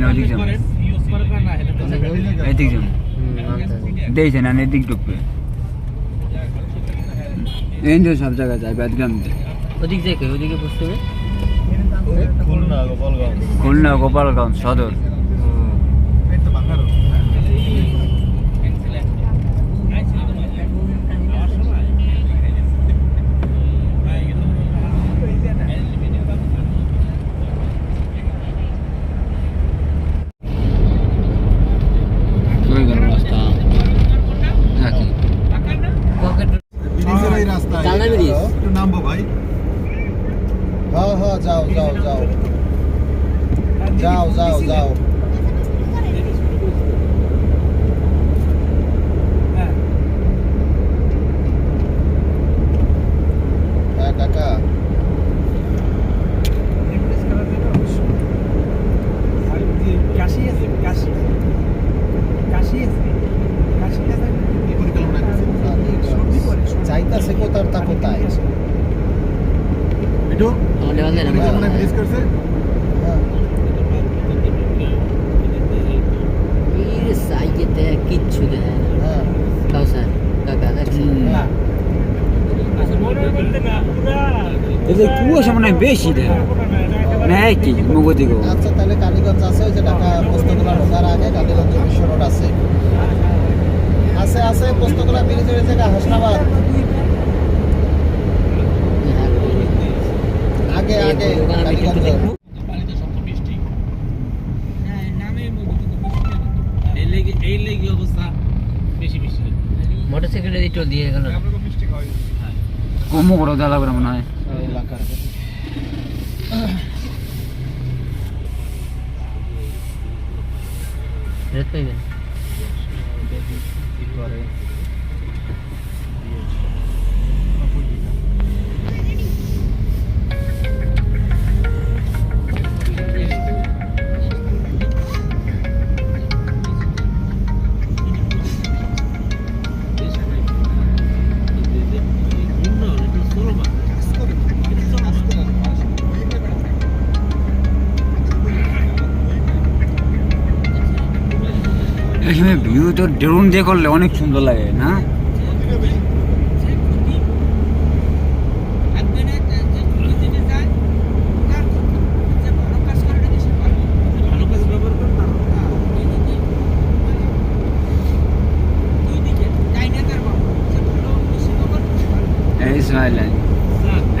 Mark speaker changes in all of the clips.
Speaker 1: না ওদিক যাম। এদিক যাম। না এদিক ঢুকবে। এই যে সব জায়গায় যায় বাদগ্রাম
Speaker 2: ওদিক থেকে ওদিকে বসতে হবে।
Speaker 1: খুলনা গোপালগঞ্জ সদর হয়ে গেল রাস্তা নাকি
Speaker 2: পকেট
Speaker 3: ব্রিজের এই রাস্তায়
Speaker 2: জানলা ব্রিজ।
Speaker 3: একটু নামবো ভাই হ্যাঁ হ্যাঁ যাও যাও যাও যাও যাও যাও। হ্যাঁ কাকা
Speaker 4: কাশি আছে কাশি কাশি আছে কাশিটা সর্দি করে
Speaker 3: যাইতাছে কোথার তা কোথায়? বিটু?
Speaker 2: আমাদের বাজে না
Speaker 3: ব্রিজ করছে? হ্যাঁ
Speaker 2: এই সাইকেতে কিচ্ছু দেয় না। কাউসার কাকা দেখছেন
Speaker 1: কুয়াশা মনে বেশি দেয় মগদিগো
Speaker 3: আচ্ছা তাহলে কালীগঞ্জ আছে ওই যে ঢাকা পোস্তগোলা ঢোকার আগে কালীগঞ্জ বিশ্ব রোড আছে। আছে আছে পোস্তগোলা ব্রিজের জায়গা হাসনাবাদ। আগে আগে
Speaker 2: ওখানে আমি কিন্তু
Speaker 3: কালীগঞ্জ
Speaker 2: দেখব
Speaker 4: এই লেগে অবস্থা বেশি বেশি
Speaker 2: মোটরসাইকেলে দিটো দিয়ে গেল।
Speaker 1: কমও করে দেওয়া লাগবে মনে হয়।
Speaker 3: এলাকার
Speaker 2: রেত পাইবেন?
Speaker 1: এখানে ভিউ তো ড্রোন দিয়ে করলে, অনেক সুন্দর লাগে, না?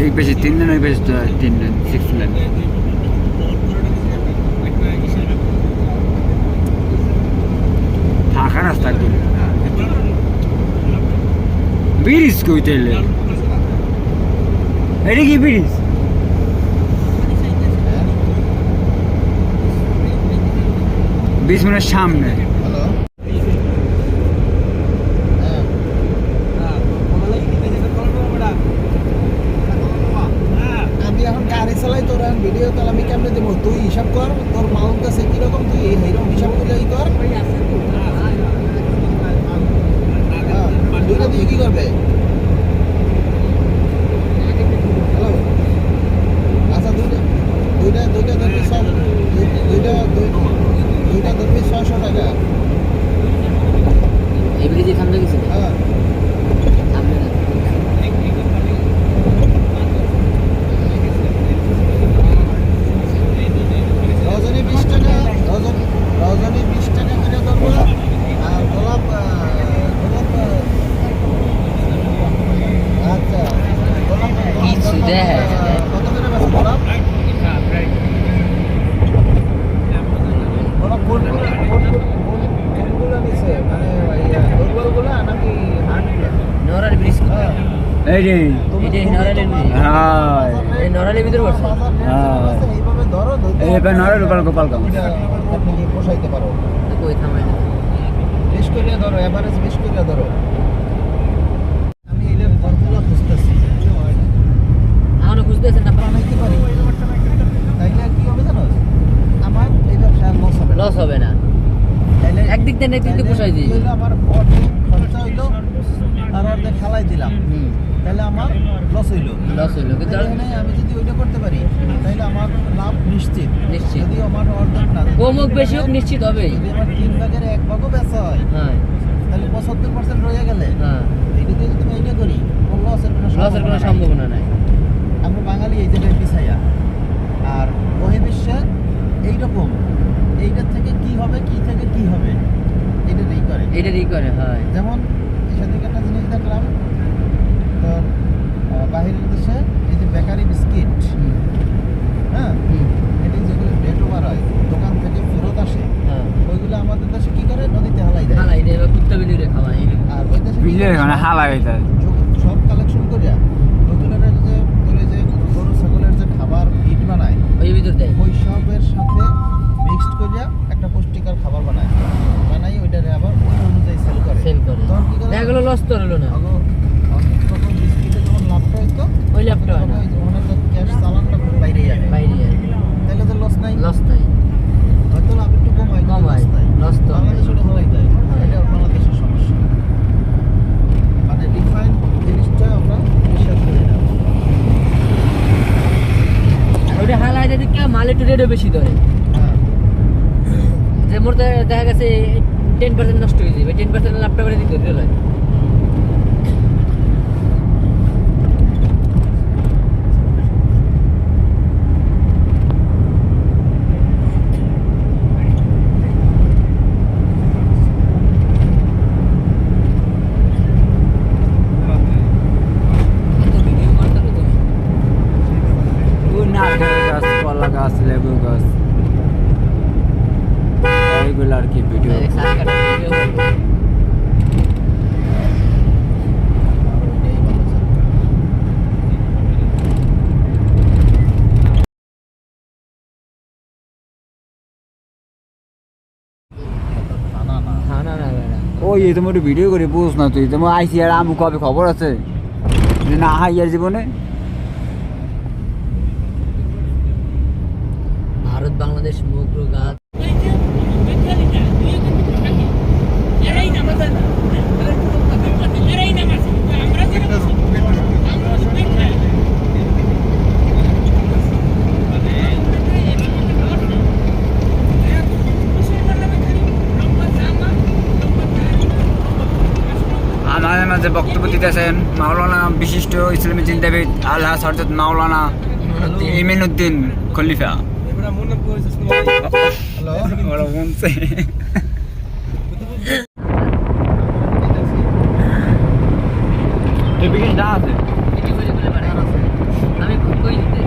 Speaker 1: এই পেছে তিন লাইন ওই পেছে তিন লাইন সিক্স লাইন ব্রিজ কই তাইলে? এটা কি ব্রিজ? ব্রিজ মানে সামনে।
Speaker 3: হ্যালো হ্যাঁ। আমি এখন গাড়ি চালাই তোর এখন ভিডিও তাহলে আমি কেমনে দেবো? তুই হিসাব কর তোর মাউন্ট আছে কীরকম তুই এই এইরকম হিসাব করে ই কর হ্যাঁ, দুইটা দিয়ে কি করবে হ্যালো আচ্ছা দুইটা দুইটা দুইটা ধরবি সব দুইটা দুই- দুইটা ধরবি ছশো টাকা
Speaker 2: এই ব্রিজে সামনে গেছিল
Speaker 3: হ্যাঁ
Speaker 2: সামনে না
Speaker 3: রজনী বিশ টাকা রজন রজনী বিশ টাকা করে ধরবো আর গোলাপ আহ, গোলাপ আহ, আচ্ছা গোলাপ গোলাপ
Speaker 2: কিছু
Speaker 3: ধরবো,
Speaker 2: দেয়,
Speaker 3: আহ,
Speaker 2: দেয়।
Speaker 3: কত করে বেচো গোলাপ গোলাপ ফুলগুলো ফুলগুলো ফুলগুলো নিছে মানে ফুলগুলো নাকি হাটগুলো
Speaker 2: নরাল ব্রিজ
Speaker 3: হ্যাঁ
Speaker 1: এই
Speaker 2: ব্রিজ
Speaker 1: হ্যাঁ।
Speaker 2: এই নরালের ভিতরে বসে
Speaker 1: হ্যাঁ। এই গোপাল
Speaker 3: আপনি কি পোষাইতে পারো
Speaker 2: কই থামায় না।
Speaker 3: বেশ করিয়া ধরো এভারেজ বেশ করিয়া ধরো। আমি এই ফর্মুলা খুঁজতেছি
Speaker 2: এখনও বুঝতেছেন না
Speaker 3: বানাইতে পারি তাইলে কি হবে জানো? আমার এই ব্যবসা লস হবে
Speaker 2: লস হবে না।
Speaker 3: তাইলে
Speaker 2: একদিক দিয়ে একদিক দিয়ে পোষাই দিই।
Speaker 3: আমার খরচা হইল আর অর্ধেক খালাই দিলাম।
Speaker 2: হুম।
Speaker 3: তাহলে আমার লস হইল।
Speaker 2: লস হইল।
Speaker 3: আমি যদি ওইটা করতে পারি তাহলে আমার লাভ নিশ্চিত।
Speaker 2: নিশ্চিত।
Speaker 3: যদি আমার অর্ধেক না।
Speaker 2: কম হোক বেশি হোক নিশ্চিত হবেই।
Speaker 3: যদি আমার তিন ভাগের এক ভাগও বেচা হয়
Speaker 2: হ্যাঁ।
Speaker 3: তাহলে পঁচাত্তর পার্সেন্ট রয়ে গেলে
Speaker 2: হ্যাঁ।
Speaker 3: এইটা দিয়ে যদি আমি এইটা করি লসের কোনো
Speaker 2: লসের কোনো
Speaker 3: সম্ভাবনা নাই। আমরা বাঙালি এই জায়গায় পিছাইয়া। আর বহির্বিশ্বে এইরকম এইটার থেকে কি হবে কি থেকে কি হবে এটা এই করে।
Speaker 2: এটারই করে হয়।
Speaker 3: যেমন সেদিকে একটা জিনিস দেখলাম আহ, বাহিরের দেশে এই যে বেকারি বিস্কিট হ্যাঁ? এটি যেগুলো ডেট ওভার হয় দোকান থেকে ফেরত আসে
Speaker 2: হ্যাঁ।
Speaker 3: ওইগুলো আমাদের দেশে কি করে? নদীতে হালাই দেয়।
Speaker 2: হালাই দেয় বা কুত্তা বিলিরে খাওয়াই
Speaker 3: আর ওই দেশে কি
Speaker 1: মানে হালা হইতে
Speaker 3: সব- কালেকশন করিয়া নতুনের যে করে যে গরু ছাগলের যে খাবার ইট বানায়
Speaker 2: ওই ভিতর দেয়।
Speaker 3: ওই সবের সাথে মিক্সড করিয়া একটা পুষ্টিকর খাবার বানায়। বানাই ওইটারে আবার ওই অনুযায়ী সেল করে।
Speaker 2: সেল করে।
Speaker 3: তখন কি করে?
Speaker 2: দেখা গেলো লস তো হলো না
Speaker 3: আগো অনেক রকম বিস্কিটে যখন লাভটা হইতো
Speaker 2: ওই লাভটা হয় না।
Speaker 3: ওখানে তো ক্যাশ চালানটা বাইরে তাহলে তো লস নাই।
Speaker 2: লস নাই।
Speaker 3: হয়তো লাভ একটু কম হয়
Speaker 2: কম হয়,
Speaker 3: লস
Speaker 2: তো
Speaker 3: বাংলাদেশ। ওটা হলাই দেয়
Speaker 2: হ্যাঁ।
Speaker 3: এটা বাংলাদেশের সমস্যা। মানে রিফাইন জিনিসটা আমরা বিশ্বাস করি না
Speaker 2: হালাই দেয় দেখে মাল একটু রেটও বেশি ধরে।
Speaker 3: হ্যাঁ।
Speaker 2: যে মোর দেখা গেছে টেন পার্সেন্ট নষ্ট হয়ে যাবে। টেন পার্সেন্ট লাভটা করে দিতে দিল
Speaker 1: ওই নারকেল গাছ কলা গাছ লেবু গাছ এইগুলো আর কি ভিডিও
Speaker 3: আর ওইটাই ভালো চলবে। না, না,
Speaker 2: হ্যাঁ না না বেড়া
Speaker 1: ওই এই তোমার ভিডিও করে, বুঝ না তুই। তোমার আইসি আর আমু কবে খবর আছে? না হাইয়ার জীবনে।
Speaker 2: ভারত বাংলাদেশ মুগ্র
Speaker 1: আমাদের মাঝে বক্তব্য দিতেছেন মাওলানা বিশিষ্ট ইসলামী চিন্তাবিদ আল্লাহ সরজত মাওলানা ইমিনুদ্দিন খলিফা
Speaker 3: হ্যালো
Speaker 1: ওরা বলছে না আছে
Speaker 2: এটি বলে বলে বেড়াই। আমি কই দিতে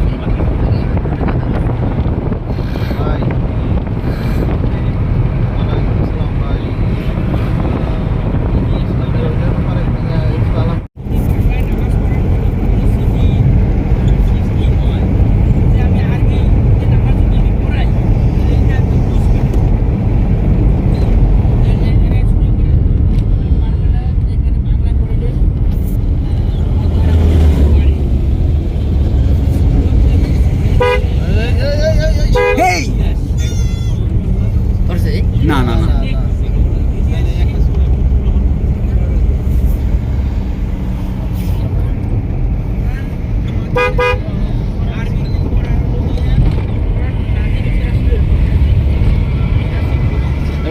Speaker 3: ভাই ওয়ালাইকুম আসসালাম ভাই আপনাদের ব্যাপারে একটু আলাপ
Speaker 1: হেই
Speaker 2: করছে
Speaker 1: না না না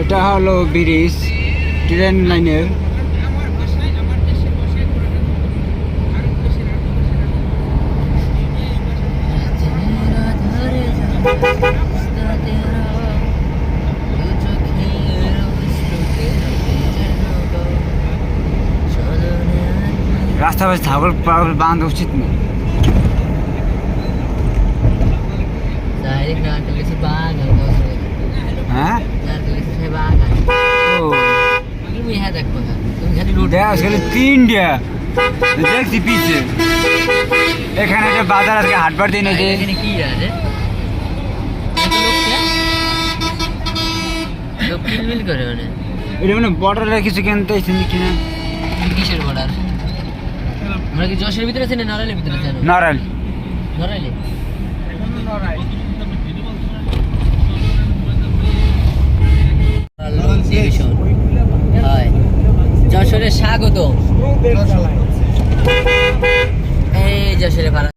Speaker 1: এটা হলো ব্রিজ ট্রেন লাইনের রাস্তা পাশে ছাগল পাগল বাঁধা উচিত না। হ্যাঁ?
Speaker 2: দেখ
Speaker 1: সেখানে তিনটা দেখছি পিছে। এখানে একটা বাজার আজকে হাটবার দিন আছে
Speaker 2: এখানে কি আছে? মানে
Speaker 1: এটা মানে বর্ডারে কিছু কিনতে এসেছি কিনা?
Speaker 2: কিসের বর্ডার আমরা কি যশের ভিতরে আছি না নড়াইলের ভিতরে আছি নড়াইলে। ডিভিশন হয়। যশোরে স্বাগত এই যশোরে ভালো ভাড়া